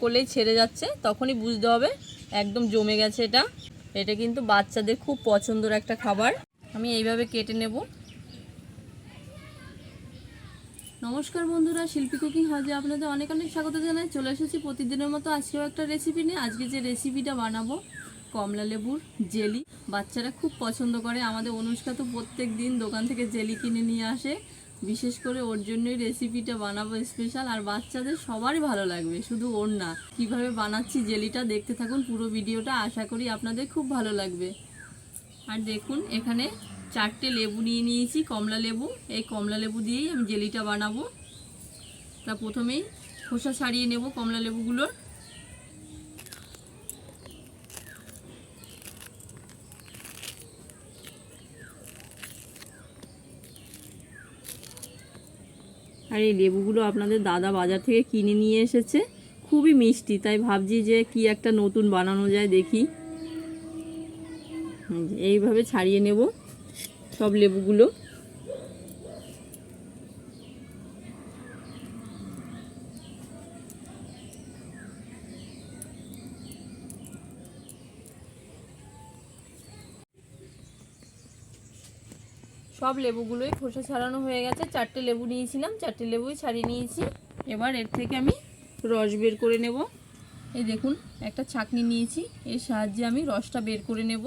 করলেই ছেড়ে যাচ্ছে, তখনই বুঝতে হবে একদম জমে গেছে এটা। এটা কিন্তু বাচ্চাদের খুব পছন্দের একটা খাবার। আমি এইভাবে কেটে নেব। নমস্কার বন্ধুরা, শিল্পী কুকিং হাজে আপনাদের অনেক অনেক স্বাগত জানাই। চলে এসেছি প্রতিদিনের মতো আজকেও একটা রেসিপি নিয়ে। আজকে যে রেসিপিটা বানাবো, কমলা লেবুর জেলি। বাচ্চারা খুব পছন্দ করে। আমাদের অনুষ্কা তো প্রত্যেক দিন দোকান থেকে জেলি কিনে নিয়ে আসে। বিশেষ করে ওর জন্যই রেসিপিটা বানাবো স্পেশাল আর বাচ্চাদের সবারই ভালো লাগবে, শুধু ওর না। কীভাবে বানাচ্ছি জেলিটা দেখতে থাকুন পুরো ভিডিওটা, আশা করি আপনাদের খুব ভালো লাগবে। আর দেখুন, এখানে চারটে লেবু নিয়ে নিয়েছি, কমলা লেবু। এই কমলা লেবু দিয়েই আমি জেলিটা বানাবো। তা প্রথমেই খোসা ছাড়িয়ে নেব কমলা লেবুগুলোর। আর এই লেবুগুলো আপনাদের দাদা বাজার থেকে কিনে নিয়ে এসেছে। খুবই মিষ্টি, তাই ভাবছি যে কি একটা নতুন বানানো যায় দেখি। এইভাবে ছাড়িয়ে নেব সব লেবুগুলো। সব লেবুগুলোই খোসা ছাড়ানো হয়ে গেছে। চারটে লেবু নিয়েছিলাম, চারটে লেবুই ছাড়িয়ে নিয়েছি। এবার এর থেকে আমি রস বের করে নেব। এই দেখুন, একটা ছাকনি নিয়েছি, এর সাহায্যে আমি রসটা বের করে নেব।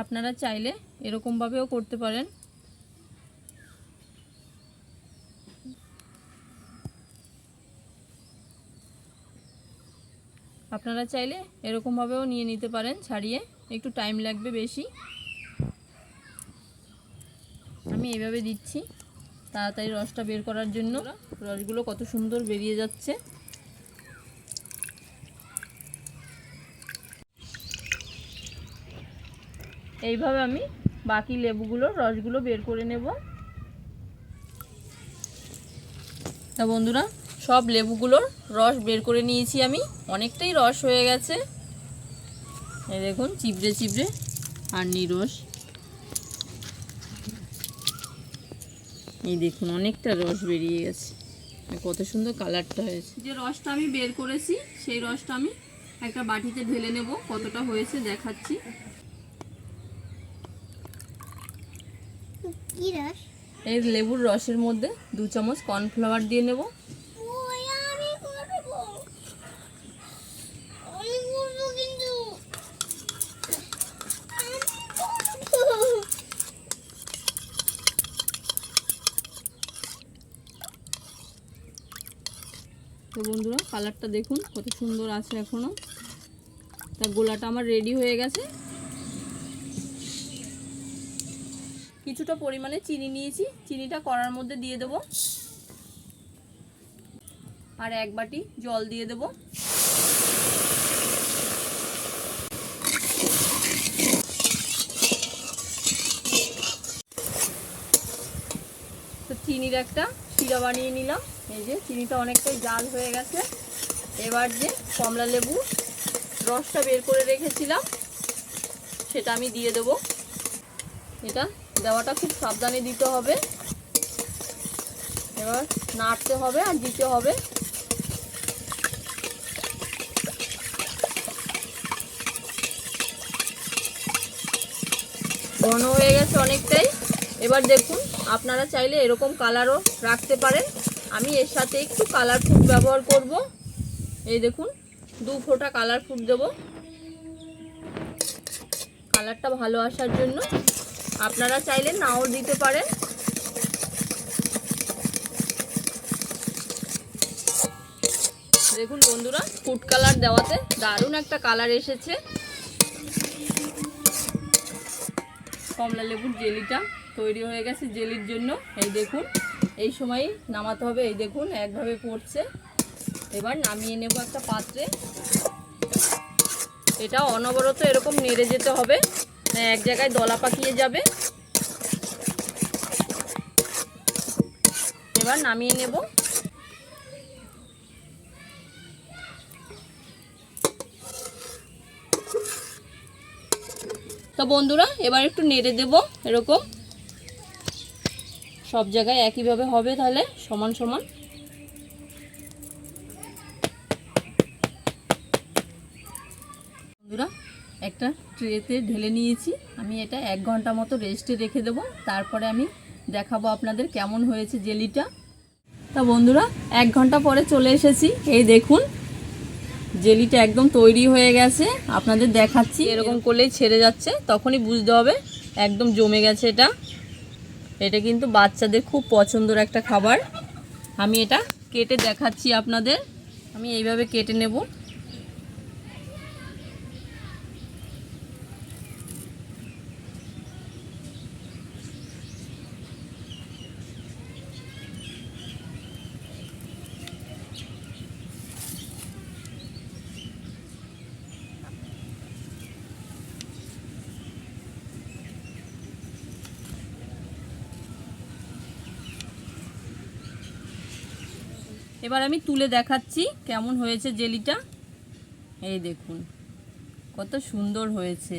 আপনারা চাইলে এরকমভাবেও করতে পারেন। আপনারা চাইলে এরকমভাবেও নিয়ে নিতে পারেন, ছাড়িয়ে। একটু টাইম লাগবে বেশি। আমি এইভাবে দিচ্ছি। তাড়াতাড়ি রসটা বের করার জন্য। রসগুলো কত সুন্দর বেরিয়ে যাচ্ছে। এইভাবে আমি বাকি লেবুগুলোর রসগুলো বের করে নেব। তা বন্ধুরা, সব লেবুগুলোর রস বের করে নিয়েছি আমি। অনেকটাই রস হয়ে গেছে। এই দেখুন, চিবড়ে চিবড়ে আর নিরস। এই দেখুন অনেকটা রস বেরিয়ে গেছে। কত সুন্দর কালারটা হয়েছে। যে রসটা আমি বের করেছি সেই রসটা আমি একটা বাটিতে ঢেলে নেব কতটা হয়েছে দেখাচ্ছি। এর এই লেবুর রসের মধ্যে দু চামচ কর্নফ্লাওয়ার দিয়ে নেব ওই আমি করব আমি করব কিন্তু আমি করব তো বন্ধুরা, কালারটা দেখুন, কত সুন্দর আছে এখনও। তা গোলাটা আমার রেডি হয়ে গেছে। কিছুটা পরিমাণে চিনি নিয়েছি, চিনিটা কড়ার মধ্যে দিয়ে দেব। আর এক বাটি জল দিয়ে দেব। চিনির একটা শিরা বানিয়ে নিলাম। এই যে চিনিটা অনেকটাই জাল হয়ে গেছে। এবার যে কমলা লেবু রসটা বের করে রেখেছিলাম, সেটা আমি দিয়ে দেব। এটা দেওয়াটা খুব সাবধানে দিতে হবে। এবার নাড়তে হবে আর দিতে হবে। ঘন হয়ে গেছে অনেকটাই। এবার দেখুন, আপনারা চাইলে এরকম কালারও রাখতে পারেন। আমি এর সাথে একটু কালার ফুড ব্যবহার করব। এই দেখুন, দু ফোঁটা কালার ফুড দেব। কালারটা ভালো আসার জন্য আপনারা চাইলে নাও দিতে পারেন। দেখুন বন্ধুরা ফুড কালার দেওয়াতে দারুণ একটা কালার এসেছে। কমলা লেবুর জেলিটা তৈরি হয়ে গেছে জেলির জন্য। এই দেখুন। এই সময় নামাতে হবে, এই দেখুন, একভাবে পড়ছে। এবার নামিয়ে নেব একটা পাত্রে। এটা অনবরত এরকম নেড়ে যেতে হবে এক জায়গায় দলা পাকিয়ে যাবে। এবার নামিয়ে নেব। তো বন্ধুরা, এবার একটু নেড়ে দেব এরকম। সব জায়গায় একইভাবে হবে তাহলে, সমান সমান। বন্ধুরা, একটা ট্রেতে ঢেলে নিয়েছি। আমি এটা এক ঘণ্টা মতো রেস্টে রেখে দেবো। তারপরে আমি দেখাবো আপনাদের কেমন হয়েছে জেলিটা। তা বন্ধুরা, এক ঘণ্টা পরে চলে এসেছি। এই দেখুন, জেলিটা একদম তৈরি হয়ে গেছে। আপনাদের দেখাচ্ছি, এরকম করলেই ছেড়ে যাচ্ছে। তখনই বুঝতে হবে, একদম জমে গেছে এটা। এটা কিন্তু বাচ্চাদের খুব পছন্দের একটা খাবার। আমি এটা কেটে দেখাচ্ছি আপনাদের। আমি এইভাবে কেটে নেব। এবার আমি তুলে দেখাচ্ছি কেমন হয়েছে জেলিটা। এই দেখুন কত সুন্দর হয়েছে।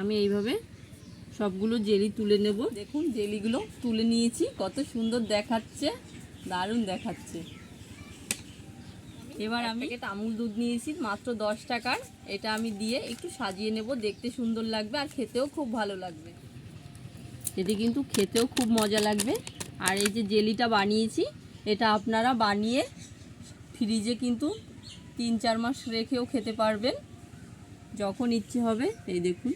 আমি এইভাবে সবগুলো জেলি তুলে নেব। দেখুন জেলিগুলো তুলে নিয়েছি কত সুন্দর দেখাচ্ছে দারুণ দেখাচ্ছে। এবার আমি আমুল দুধ নিয়েছি মাত্র দশ টাকার। এটা আমি দিয়ে একটু সাজিয়ে নেব দেখতে সুন্দর লাগবে আর খেতেও খুব ভালো লাগবে। এতে কিন্তু খেতেও খুব মজা লাগবে। আর এই যে জেলিটা বানিয়েছি, এটা আপনারা বানিয়ে ফ্রিজে কিন্তু তিন চার মাস রেখেও খেতে পারবেন। যখন ইচ্ছে হবে, এই দেখুন।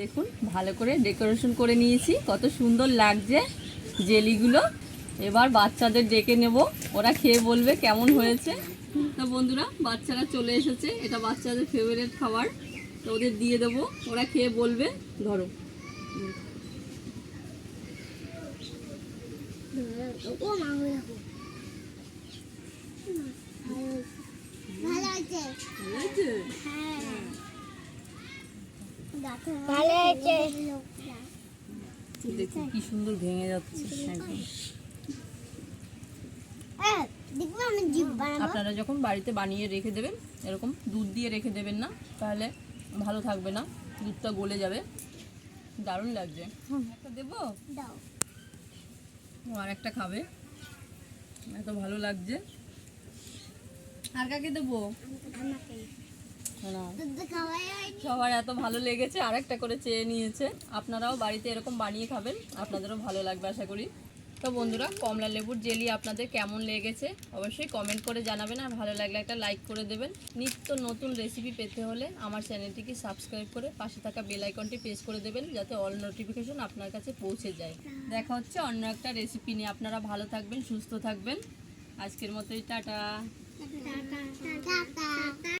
দেখুন ভালো করে ডেকোরেশন করে নিয়েছি। কত সুন্দর লাগছে জেলিগুলো। এবার বাচ্চাদের ডেকে নেব। ওরা খেয়ে বলবে কেমন হয়েছে। তো বন্ধুরা বাচ্চারা চলে এসেছে। এটা বাচ্চাদের ফেভারিট খাবার। তো ওদের দিয়ে দেবো। ওরা খেয়ে বলবে ধরো। ভালো হয়েছে হ্যাঁ। ভালো হয়েছে। কি সুন্দর ভেঙে যাচ্ছে আপনারা যখন বাড়িতে বানিয়ে রেখে দেবেন এরকম দুধ দিয়ে রেখে দেবেন না তাহলে ভালো থাকবে না দুধটা গলে যাবে। দারুণ লাগছে। একটা দেবো? ও আর একটা খাবে? এত ভালো লাগছে। আর কাকে দেবো? সবার এত ভালো লেগেছে আর একটা করে চেয়ে নিয়েছে। আপনারাও বাড়িতে এরকম বানিয়ে খাবেন আপনাদেরও ভালো লাগবে আশা করি। তো বন্ধুরা কমলা লেবুর জেলি আপনাদের কেমন লেগেছে অবশ্যই কমেন্ট করে জানাবেন আর ভালো লাগলে একটা লাইক করে দেবেন। নিত্য নতুন রেসিপি পেতে হলে আমার চ্যানেলটিকে সাবস্ক্রাইব করে পাশে থাকা বেল আইকনটি প্রেস করে দেবেন যাতে অল নোটিফিকেশন আপনার কাছে পৌঁছে যায়। দেখা হচ্ছে অন্য একটা রেসিপি নিয়ে। আপনারা ভালো থাকবেন সুস্থ থাকবেন। আজকের মতোই টাটা টাটা টাটা।